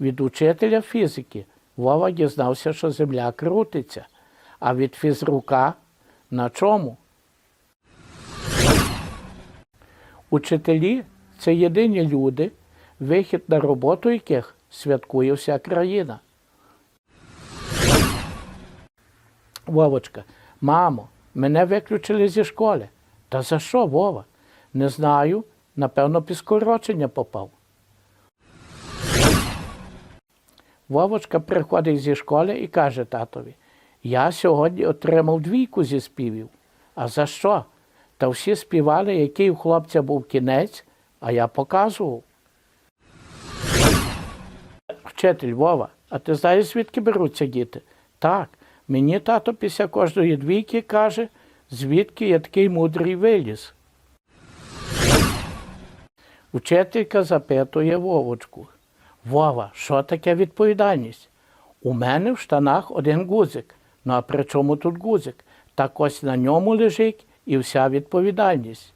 Від учителя фізики Вова дізнався, що земля крутиться, а від фізрука на чому? Учителі це єдині люди, вихід на роботу яких святкує вся країна. Вовочка, мамо, мене виключили зі школи. Та за що, Вова? Не знаю. Напевно, під скорочення попав. Вовочка приходить зі школи і каже татові: Я сьогодні отримав двійку зі співів. А за що? Та всі співали, який у хлопця був кінець, а я показував. Вчитель Вова, а ти знаєш, звідки беруться діти? Так, мені тато після кожної двійки каже, звідки я такий мудрий виліз. Учителька запитує Вовочку. Вова, що таке відповідальність? У мене в штанах один гузик. Ну а при чому тут гузик? Так ось на ньому лежить і вся відповідальність.